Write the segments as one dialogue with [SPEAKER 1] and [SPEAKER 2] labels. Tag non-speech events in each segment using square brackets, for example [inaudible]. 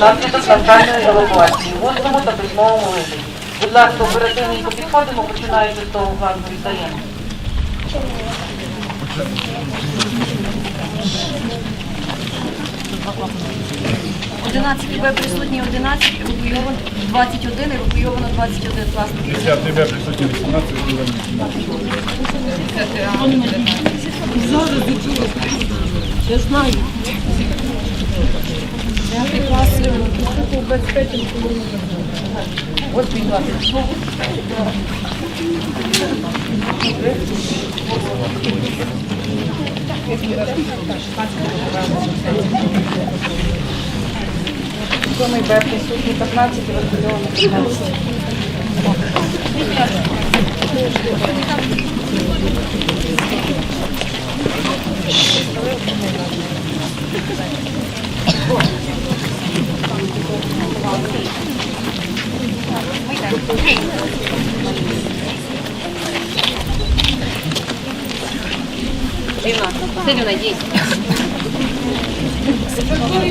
[SPEAKER 1] внаслідок навчальної евакуації в усному та письмовому вигляді. Будь ласка, оперативненько підходимо, починаючи з того факту віддаємо.
[SPEAKER 2] 11 ВВ присутні 11, евакуйовано 21, евакуйовано 21 власників.
[SPEAKER 3] 50 тебе присутні 18, буде 18.
[SPEAKER 4] Сьомий Б присутні 15, евакуйовано 15.
[SPEAKER 2] Сидюна, дій.
[SPEAKER 4] Ситуації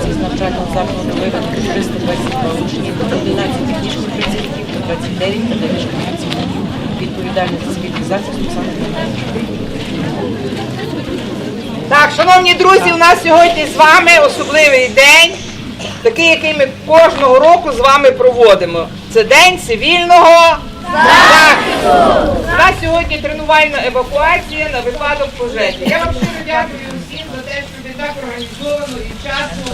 [SPEAKER 4] з навчального закладу виведено 322 учнів, 11 технічних працівників та 29 педагогічних працівників. Відповідальність за спільний захист Оксана Так, шановні друзі, у нас сьогодні з вами особливий день, такий, який ми кожного року з вами проводимо. Це день цивільного захисту. У нас сьогодні тренувальна евакуація на випадок пожежі. Я вам щиро дякую всім за те, що ви так організовано і вчасно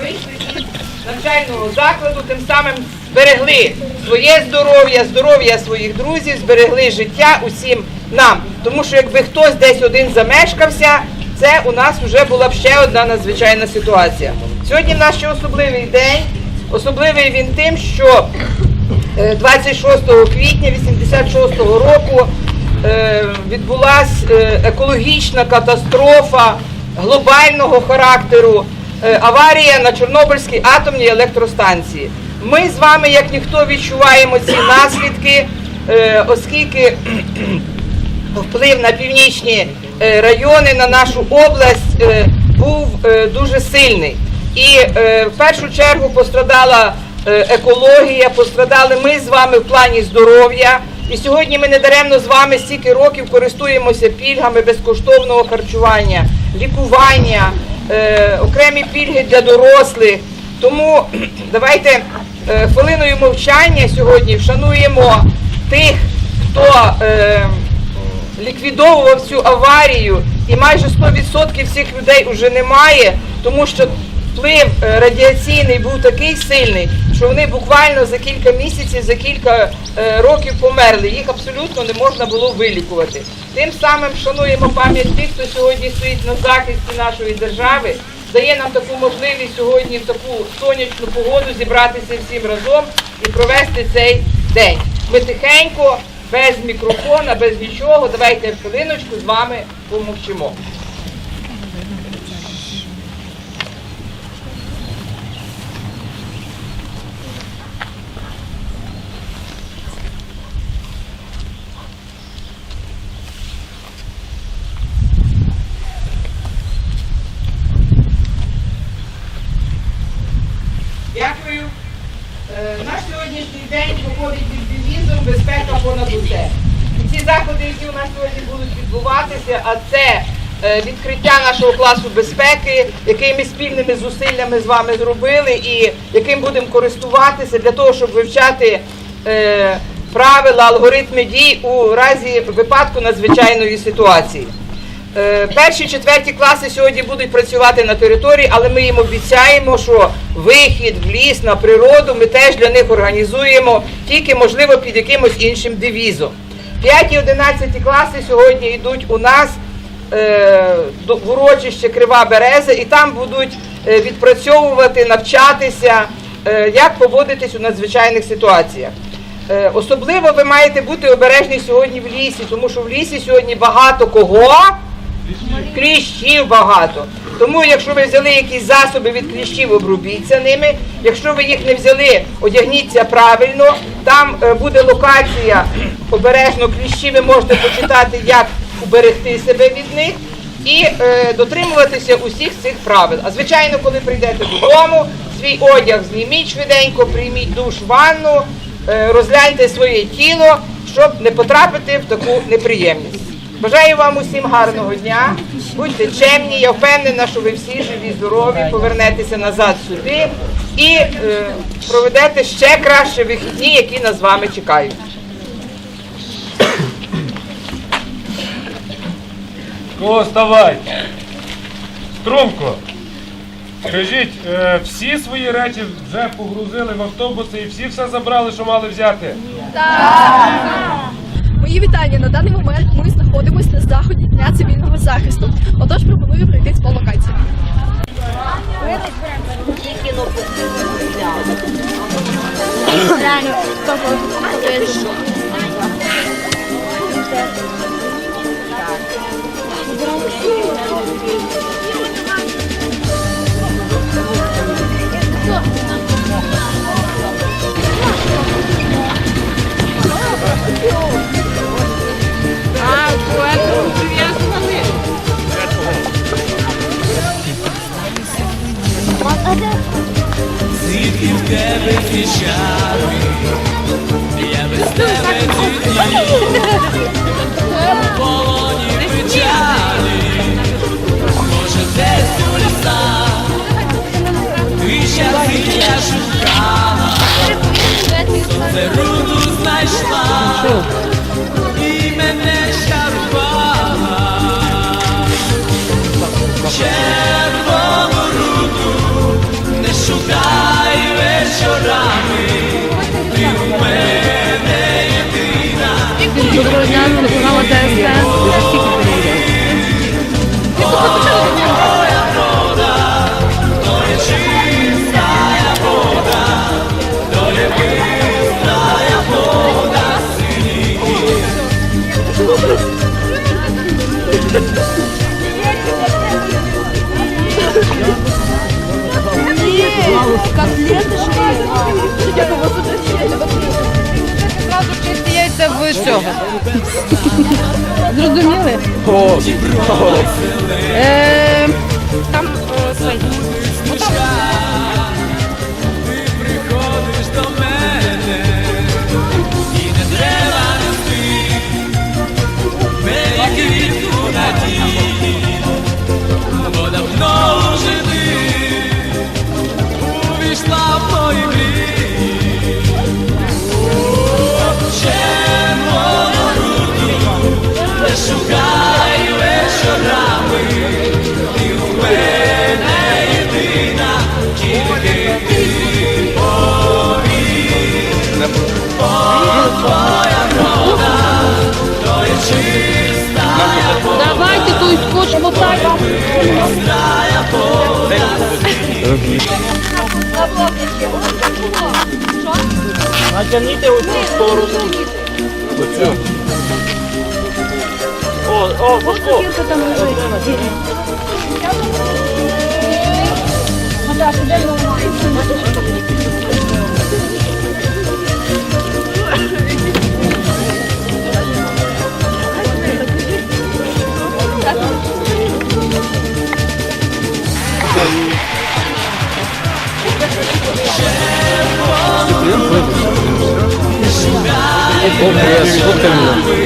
[SPEAKER 4] вийшли із навчального закладу, тим самим зберегли своє здоров'я, здоров'я своїх друзів, зберегли життя усім нам. Тому що якби хтось десь один замешкався, це у нас вже була б ще одна надзвичайна ситуація. Сьогодні в нас ще особливий день. Особливий він тим, що е, 26 квітня 86 року е, відбулася екологічна катастрофа глобального характеру, е, аварія на Чорнобильській атомній електростанції. Ми з вами, як ніхто, відчуваємо ці наслідки, е, оскільки [clears throat] вплив на північні е, райони, на нашу область е, був е, дуже сильний. І е, в першу чергу пострадала е, екологія, пострадали ми з вами в плані здоров'я. І сьогодні ми недаремно з вами стільки років користуємося пільгами безкоштовного харчування, лікування, е, окремі пільги для дорослих. Тому [clears throat] давайте е, хвилиною мовчання сьогодні вшануємо тих, хто е, ліквідовував цю аварію, і майже 100% всіх людей вже немає, тому що вплив е, радіаційний був такий сильний, що вони буквально за кілька місяців, за кілька е, років померли. Їх абсолютно не можна було вилікувати. Тим самим шануємо пам'ять тих, хто сьогодні стоїть на захисті нашої держави, дає нам таку можливість сьогодні в таку сонячну погоду зібратися всім разом і провести цей день. Ми тихенько, без мікрофона, без нічого. Давайте хвилиночку з вами помовчимо. Дякую. Е, Наш сьогоднішній день проходить під девізом безпека понад усе. І ці заходи, які у нас сьогодні будуть відбуватися, а це е, відкриття нашого класу безпеки, який ми спільними зусиллями з вами зробили, і яким будемо користуватися для того, щоб вивчати е, правила, алгоритми дій у разі випадку надзвичайної ситуації. Е, Перші четверті класи сьогодні будуть працювати на території, але ми їм обіцяємо, що вихід в ліс на природу ми теж для них організуємо, тільки можливо під якимось іншим девізом. П'яті одинадцяті класи сьогодні йдуть у нас е, в урочище Крива Береза, і там будуть е, відпрацьовувати, навчатися, е, як поводитись у надзвичайних ситуаціях. Е, Особливо ви маєте бути обережні сьогодні в лісі, тому що в лісі сьогодні багато кого? Кліщів багато. Тому, якщо ви взяли якісь засоби від кліщів, обробіться ними. Якщо ви їх не взяли, одягніться правильно. Там е, буде локація обережно кліщі. Ви можете почитати, як уберегти себе від них і е, дотримуватися усіх цих правил. А звичайно, коли прийдете додому, свій одяг зніміть швиденько, прийміть душ, ванну, е, розгляньте своє тіло, щоб не потрапити в таку неприємність. Бажаю вам усім гарного дня. Будьте чемні. Я впевнена, що ви всі живі, здорові, повернетеся назад сюди і е, проведете ще краще вихідні, які нас з вами чекають.
[SPEAKER 3] Кого вставай? Струмко. Скажіть, е, всі свої речі вже погрузили в автобуси і всі все забрали, що мали взяти?
[SPEAKER 5] Мої вітання. На даний момент ми знаходимося на заході Дня цивільного захисту. Отож пропоную пройтись по локації.
[SPEAKER 6] Звідки в тебе печалі, я без тебе тільки в [laughs] десь у лісах, ти щастя шукала, сонце руду знайшла,
[SPEAKER 1] яйця в цього.
[SPEAKER 5] Зрозуміли? Е, Там е,
[SPEAKER 7] Esse
[SPEAKER 8] pouco, esse pouco.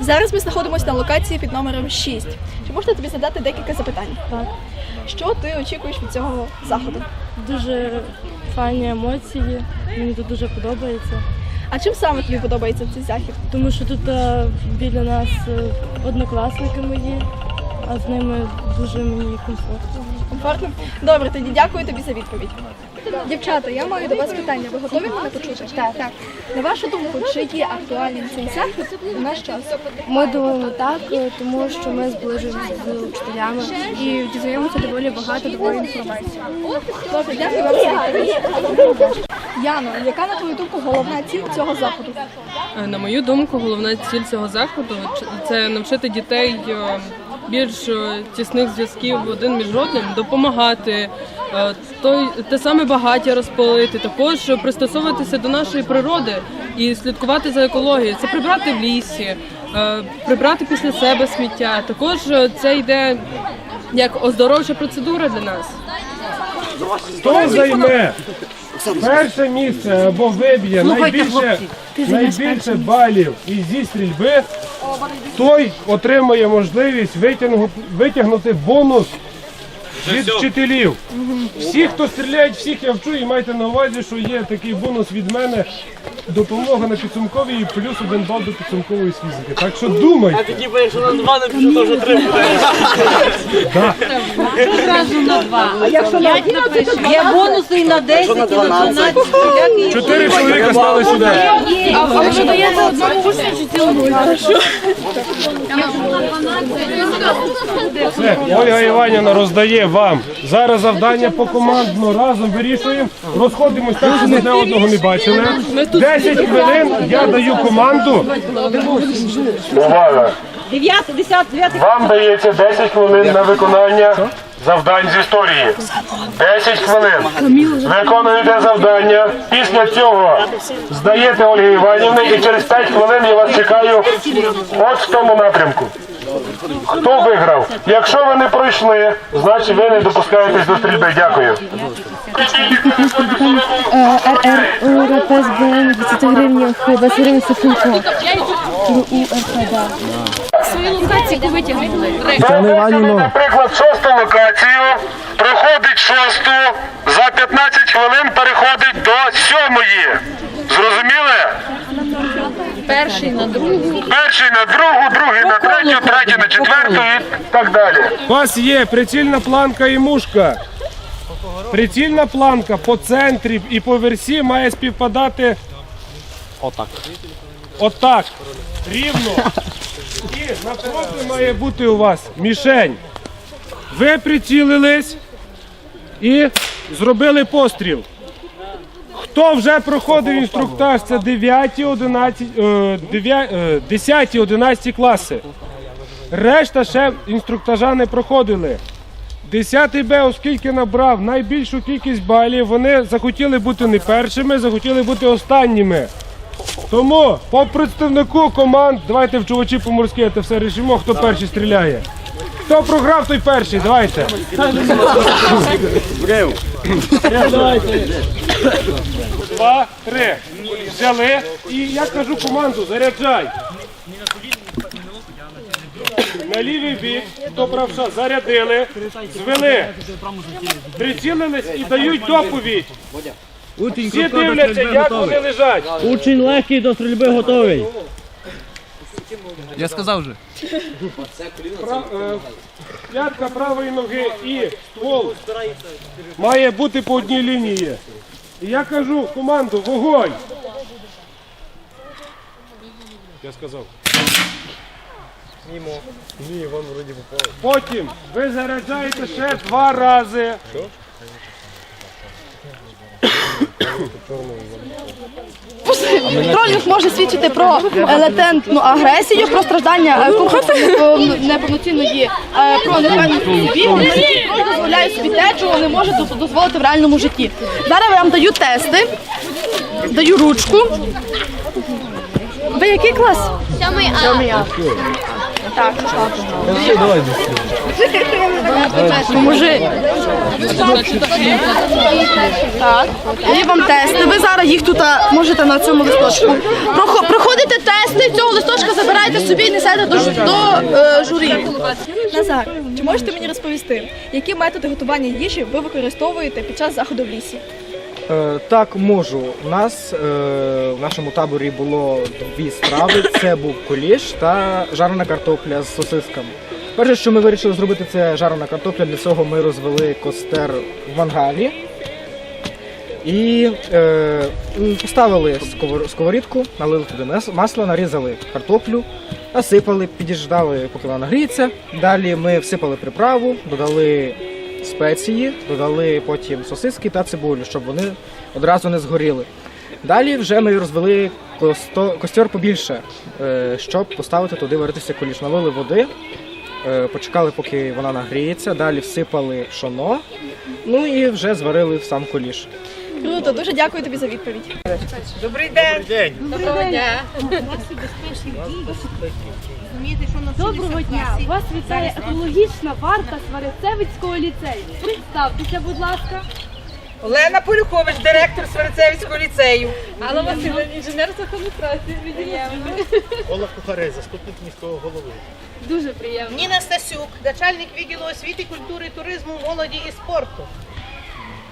[SPEAKER 5] Зараз ми знаходимося на локації під номером 6. Чи можна тобі задати декілька запитань?
[SPEAKER 9] Так.
[SPEAKER 5] Що ти очікуєш від цього заходу?
[SPEAKER 9] Дуже файні емоції, мені тут дуже подобається.
[SPEAKER 5] А чим саме тобі подобається цей захід?
[SPEAKER 9] Тому що тут е, біля нас е, однокласники мої, а з ними дуже мені комфортно.
[SPEAKER 5] Комфортно? Добре, тоді дякую тобі за відповідь. Дівчата, я маю до вас питання. Ви готові мене почути? Так, так. На вашу думку, чи є актуальним цей захід у наш час?
[SPEAKER 9] Ми думаємо так, тому що ми зближуємося з вчителями і дізнаємося доволі багато нової інформації.
[SPEAKER 5] Добре, дякую вам за відповідь. Яно, яка на твою думку головна ціль цього заходу?
[SPEAKER 10] Е, На мою думку, головна ціль цього заходу це навчити дітей е, більш е, тісних зв'язків один між одним, допомагати, е, той те саме багаття розпалити, також пристосовуватися до нашої природи і слідкувати за екологією. Це прибрати в лісі, е, прибрати після себе сміття. Також це йде як оздоровча процедура для нас.
[SPEAKER 8] Хто займе перше місце або виб'є найбільше, найбільше балів і зі стрільби, той отримує можливість витягнути, витягнути бонус від вчителів. Всі, хто стріляють, всіх я вчу і майте на увазі, що є такий бонус від мене. Допомога на підсумковій і плюс один бал до підсумкової з фізики. Так що думайте.
[SPEAKER 7] Типа, якщо на два напишу, то вже три буде.
[SPEAKER 1] Є бонуси і на 10, і на 12.
[SPEAKER 8] Чотири чоловіка стали сюди.
[SPEAKER 9] А ви даєте одному учню чи цілому?
[SPEAKER 8] Все, Ольга Іванівна роздає вам. Зараз завдання по-командно разом вирішуємо. Розходимось так, щоб одне одного не бачили. 10 хвилин я даю команду. Увага!
[SPEAKER 1] 9, 10, 9.
[SPEAKER 8] Вам дається 10 хвилин на виконання завдань з історії. 10 хвилин. Виконуєте завдання. Після цього здаєте Ольги Іванівни і через 5 хвилин я вас чекаю от в тому напрямку. Хто виграв? Якщо ви не пройшли, значить ви не допускаєтесь до стрільби. Дякую.
[SPEAKER 9] РР збираємо 20 гривень, 20 гривень Софінко. УРПД.
[SPEAKER 5] Свої локації яку витягнули.
[SPEAKER 8] Наприклад, шосту локацію, проходить шосту, за 15 хвилин переходить до сьомої. Зрозуміли?
[SPEAKER 5] Перший на другу.
[SPEAKER 8] Перший на другу, другий на третю, третій на четверту і так далі. У вас є прицільна планка і мушка. Прицільна планка по центрі і по версі має співпадати
[SPEAKER 7] Отак.
[SPEAKER 8] отак. Рівно. І напроти має бути у вас мішень. Ви прицілились і зробили постріл. Хто вже проходив інструктаж, це 9, 11, е, 9, е, 10, 11 класи. Решта ще інструктажа не проходили. 10 Б, оскільки набрав найбільшу кількість балів, вони захотіли бути не першими, захотіли бути останніми. Тому по представнику команд, давайте в чувачі по-морськи це все рішимо, хто перший стріляє. Хто програв, той перший, давайте. Два, три. Взяли. І я кажу команду, заряджай. На лівий бік, хто правша, зарядили, звели, прицілились і дають доповідь. Всі дивляться, як вони лежать.
[SPEAKER 7] Учень легкий до стрільби готовий.
[SPEAKER 11] Я сказав вже.
[SPEAKER 8] Е, П'ятка правої ноги і ствол має бути по одній лінії. І я кажу команду вогонь. Я сказав. Ні, вам вроді попало. Потім ви заряджаєте ще два рази. [coughs]
[SPEAKER 12] Тролінг може свідчити про латентну агресію, про страждання е, неповноцінної е, про нехайність собі, тролінг дозволяє собі те, чого не може дозволити в реальному житті. Зараз я вам даю тести, даю ручку. Ви який клас? Сьомий А. Сьомий А. Так. Поможи. Так. Даю вам тести. Ви зараз їх тут можете на цьому листочку. Прохо- Проходите тести, цього листочка забираєте собі і несете до, до е, журі.
[SPEAKER 5] Назар, чи можете мені розповісти, які методи готування їжі ви використовуєте під час заходу в лісі?
[SPEAKER 13] Е, так, можу. У нас е, в нашому таборі було дві страви: це був куліш та жарена картопля з сосисками. Перше, що ми вирішили зробити, це жарена картопля. Для цього ми розвели костер в мангалі. І е, поставили сковор- сковорідку, налили туди масло, нарізали картоплю, насипали, підіждали, поки вона нагріється. Далі ми всипали приправу, додали спеції, додали потім сосиски та цибулю, щоб вони одразу не згоріли. Далі вже ми розвели костер побільше, е, щоб поставити туди варитися куліш. Налили води, е, почекали, поки вона нагріється, далі всипали пшоно, ну і вже зварили сам куліш.
[SPEAKER 5] Круто, дуже дякую тобі за відповідь.
[SPEAKER 4] Добрий день.
[SPEAKER 14] День.
[SPEAKER 1] Доброго дня! Вас вітає екологічна варта Сварицевицького ліцею. Представтеся, будь ласка.
[SPEAKER 4] Олена Полюхович, директор Сверцевицького ліцею.
[SPEAKER 15] Алла Васильівна, інженер адміністрації.
[SPEAKER 14] Олег Кухарей, заступник міського голови.
[SPEAKER 1] Дуже приємно.
[SPEAKER 16] Ніна Стасюк, начальник відділу освіти, культури, туризму, молоді і спорту.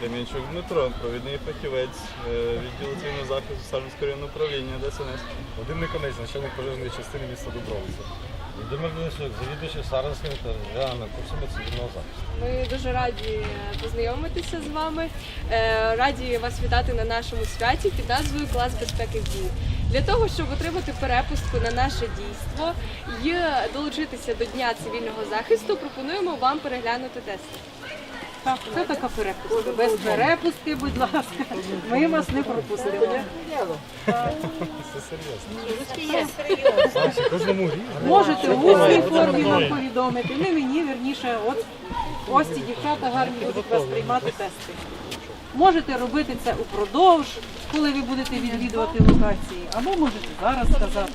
[SPEAKER 17] Демінчук Дмитро, провідний фахівець е, відділу цивільного захисту Сарненського районного управління ДСНС.
[SPEAKER 14] Вадим Никонець, начальник пожежної частини міста Дубровиця. Володимир Денисюк, завідуючий Саранськими та регіональними курсами цивільного захисту.
[SPEAKER 15] Ми дуже раді познайомитися з вами. Е, Раді вас вітати на нашому святі під назвою Клас безпеки в дії. Для того, щоб отримати перепустку на наше дійство і долучитися до Дня цивільного захисту, пропонуємо вам переглянути тести.
[SPEAKER 1] Що така перепустка? Без перепустки, будь ласка. Ми вас не пропустимо. Можете в усній формі нам повідомити. Не мені, вірніше, от ось ці дівчата гарні будуть вас приймати тести. Можете робити це упродовж, коли ви будете відвідувати локації, або можете зараз сказати.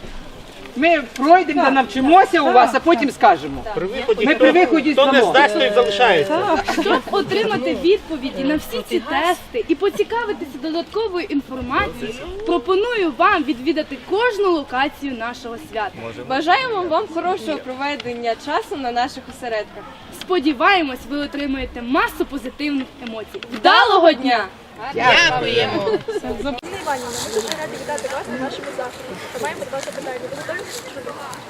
[SPEAKER 4] Ми пройдемо, навчимося у вас, а потім скажемо.
[SPEAKER 14] При виході,
[SPEAKER 4] Ми при виході
[SPEAKER 14] хто не
[SPEAKER 4] здамо.
[SPEAKER 14] здасть, той залишається.
[SPEAKER 12] Щоб отримати відповіді на всі ці тести і поцікавитися додатковою інформацією, пропоную вам відвідати кожну локацію нашого свята.
[SPEAKER 15] Бажаємо вам хорошого проведення часу на наших осередках.
[SPEAKER 12] Сподіваємось, ви отримаєте масу позитивних емоцій. Вдалого дня!
[SPEAKER 16] Дякуємо.
[SPEAKER 5] Іванівна, ми вас запитання.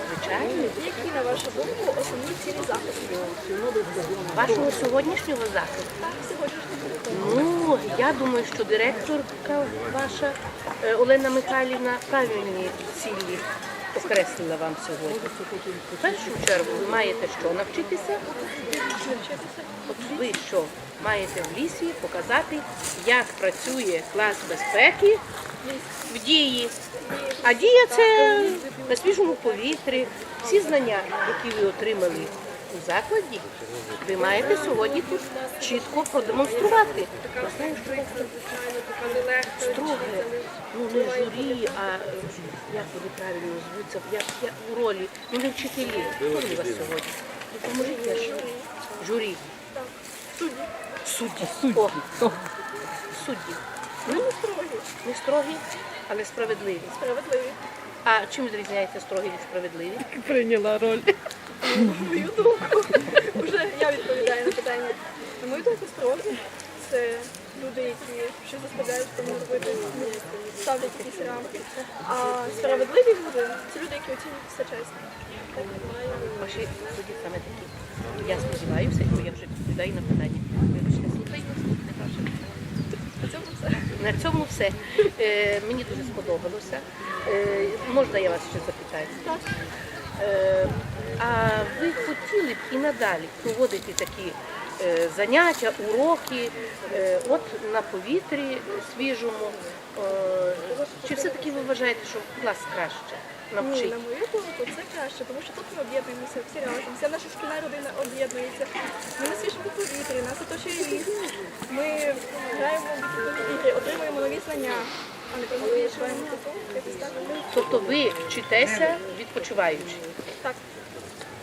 [SPEAKER 5] Звичайно. Які, на вашу думку, основні цілі заходу?
[SPEAKER 16] Вашого сьогоднішнього заходу? Ну, я думаю, що директорка ваша е, Олена Михайлівна правильні цілі окреслила вам сьогодні. В першу чергу ви маєте що навчитися? От ви що маєте в лісі показати, як працює клас безпеки в дії. А дія це на свіжому повітрі. Всі знання, які ви отримали у закладі, ви маєте сьогодні тут чітко продемонструвати. Я строге, ну не журі, а як вони правильно звуться, як, як у ролі. Ну не вчителі. Хто ви вас сьогодні? Допоможіть теж. Журі. Судді. Судді. О, судді. Ну, не строгі. Не строгі, але справедливі.
[SPEAKER 5] Справедливі.
[SPEAKER 16] А чим відрізняється строгі від справедливі?
[SPEAKER 5] Прийняла роль. Мою думку, вже я відповідаю на питання. На мою думку, строгі це люди, які щось заставляють тому робити, ну, ставлять якісь рамки. А справедливі люди це люди, які оцінюють все чесно. Так
[SPEAKER 16] Ваші судді саме такі. Я сподіваюся, бо я вже відповідаю на питання. Вибачте, слухайте, слухайте ваше
[SPEAKER 5] на цьому все.
[SPEAKER 16] На цьому все. Е, мені дуже сподобалося. Е, можна я вас ще запитаю?
[SPEAKER 5] Так.
[SPEAKER 16] Е, а ви хотіли б і надалі проводити такі е, заняття, уроки, е, от на повітрі свіжому. Е, Чи все-таки ви вважаєте, що клас краще
[SPEAKER 5] Ні, на мою думку, це краще, тому що тут ми об'єднуємося всі разом. Вся наша шкільна родина об'єднується. Ми на свіжому повітрі, нас оточує ліс. Ми граємо в ігри, отримуємо нові знання, а не просто відчуваємо.
[SPEAKER 16] Тобто ви вчитеся відпочиваючи?
[SPEAKER 5] Так.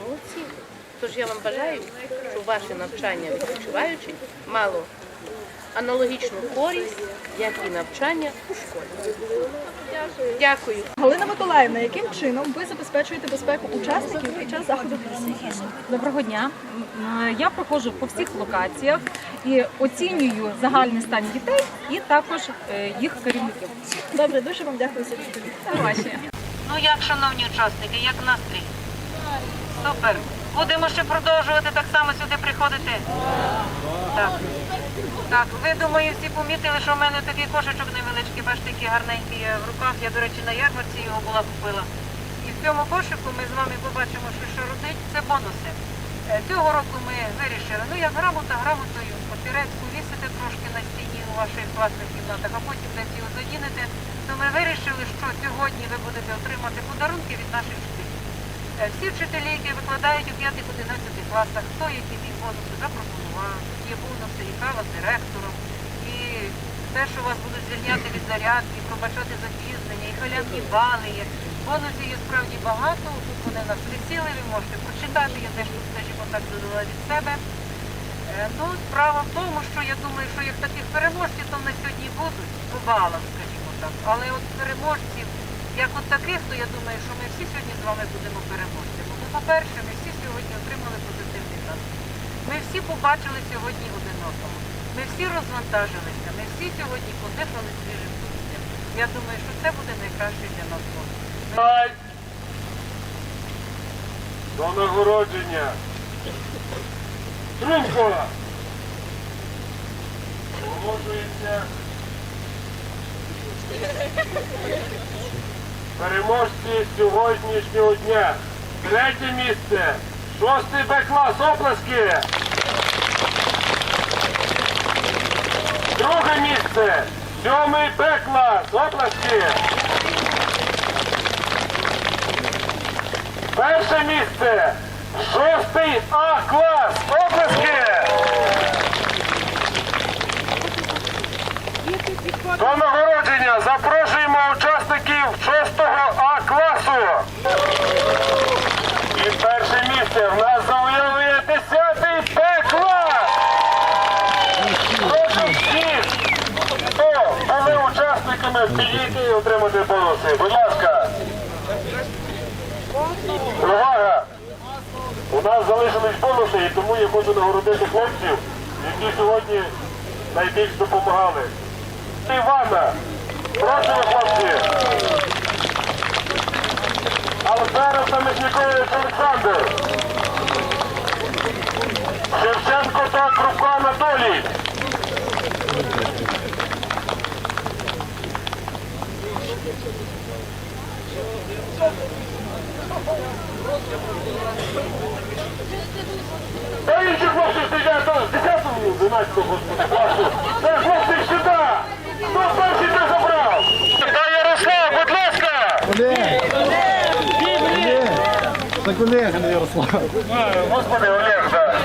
[SPEAKER 16] Молодці. Тож я вам бажаю, щоб ваше навчання відпочиваючи мало аналогічну користь, як і навчання у школі.
[SPEAKER 5] Дякую. Галина Миколаївна, яким чином ви забезпечуєте безпеку учасників під час заходу лісу?
[SPEAKER 2] Доброго дня. Я проходжу по всіх локаціях і оцінюю загальний стан дітей і також е, їх керівників.
[SPEAKER 5] Добре, дуже вам дякую за відповідь.
[SPEAKER 1] Ну як, шановні учасники, як настрій? Супер. Будемо ще продовжувати так само сюди приходити? Так. Так, ви думаю, всі помітили, що в мене такий кошечок невеличкий, бачите, який гарненький в руках. Я, до речі, на ярмарці його була купила. І в цьому кошику ми з вами побачимо, що що родить, це бонуси. Е, Цього року ми вирішили, ну як грамота грамотою, папірець повісити трошки на стіні у ваших класних кімнатах, а потім десь його задінете, то ми вирішили, що сьогодні ви будете отримати подарунки від наших вчителів. Е, Всі вчителі, які викладають у 5-11 класах, хто які ті бонуси запропонував, є бонуси кава з директором, і те, що вас будуть звільняти від зарядки, пробачати запізнення, і халявні бали є. Бонусів є справді багато, тут вони нас присіли, ви можете прочитати, я теж тут, скажімо так, додала від себе. Е, Ну, справа в тому, що я думаю, що як таких переможців там на сьогодні будуть, по балам, скажімо так. Але от переможців, як от таких, то я думаю, що ми всі сьогодні з вами будемо переможцями. Ну, по-перше, ми всі сьогодні отримали позитивний настрій. Ми всі побачили сьогодні один одного. Ми всі розвантажилися, ми всі сьогодні подихали свіжим повітрям. Я думаю, що це буде найкраще для нас.
[SPEAKER 3] Ай! До нагородження. Струнко! Оголошується. Переможці сьогоднішнього дня. Третє місце. Шостий Б-клас оплески. Друге місце. Сьомий Б-клас оплески. Перше місце. Шостий А клас. Облески. До нагородження запрошуємо учасників 6 А класу. І перше місце в нас завоює 10 Б клас. Прошу всіх, хто були учасниками, підійти і отримати бонуси. Будь ласка. Увага! У нас залишились бонуси, і тому я хочу нагородити хлопців, які сьогодні найбільш допомагали. Івана, прошу вас, хлопці. Алферов Саміснікович Олександр. Шевченко та Крупко Анатолій. Та інші хлопці сидять там з 10 до 11 господи, класу. Та хлопці сюди! Хто перший це забрав? Та Ярослав, будь ласка!
[SPEAKER 17] Це колега, не Ярослав.
[SPEAKER 3] Господи, Олег, так.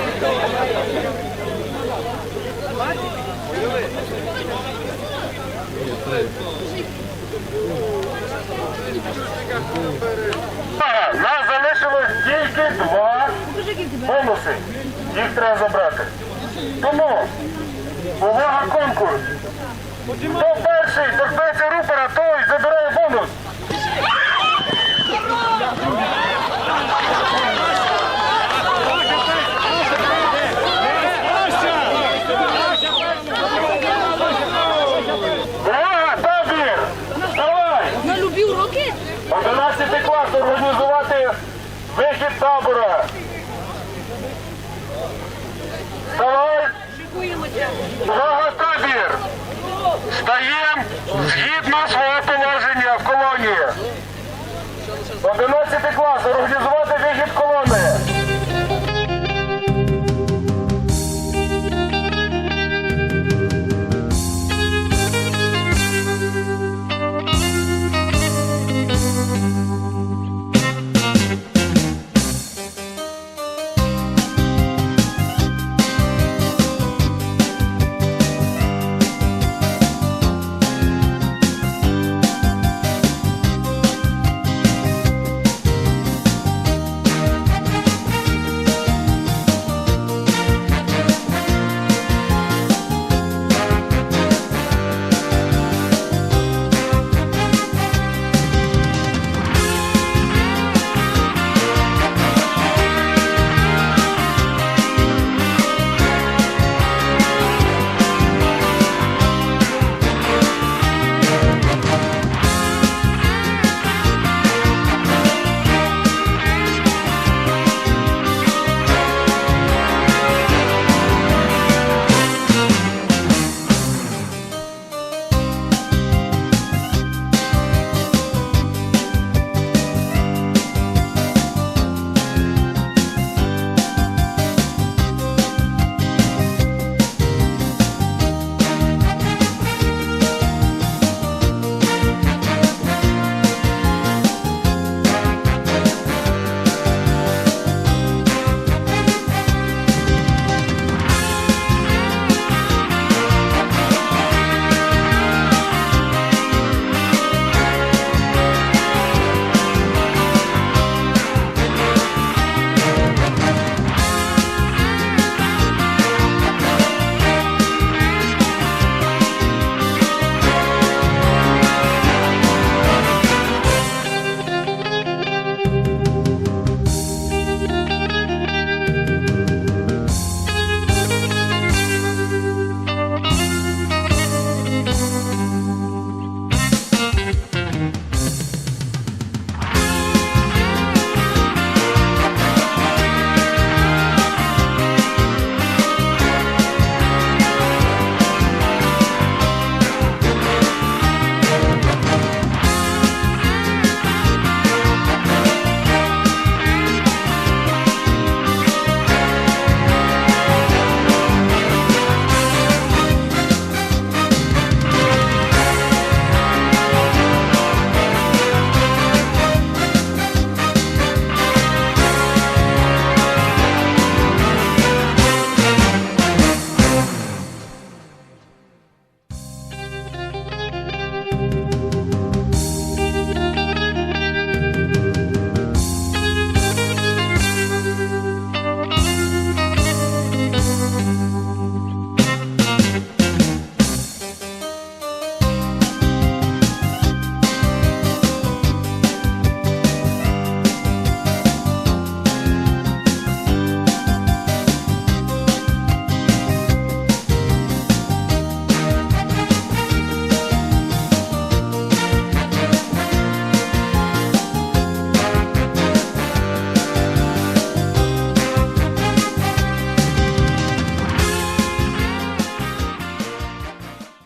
[SPEAKER 3] Нас залишилось тільки два бонуси. Їх треба забрати. Тому, увага, конкурс. Хто перший торкнеться рупора, той забирає бонус. Увага, табір! Давай!
[SPEAKER 12] На любі уроки
[SPEAKER 3] 11 клас організувати вихід табора. Давай! Увага, табір! Стаємо згідно свого положення в колонії. 11 клас організувати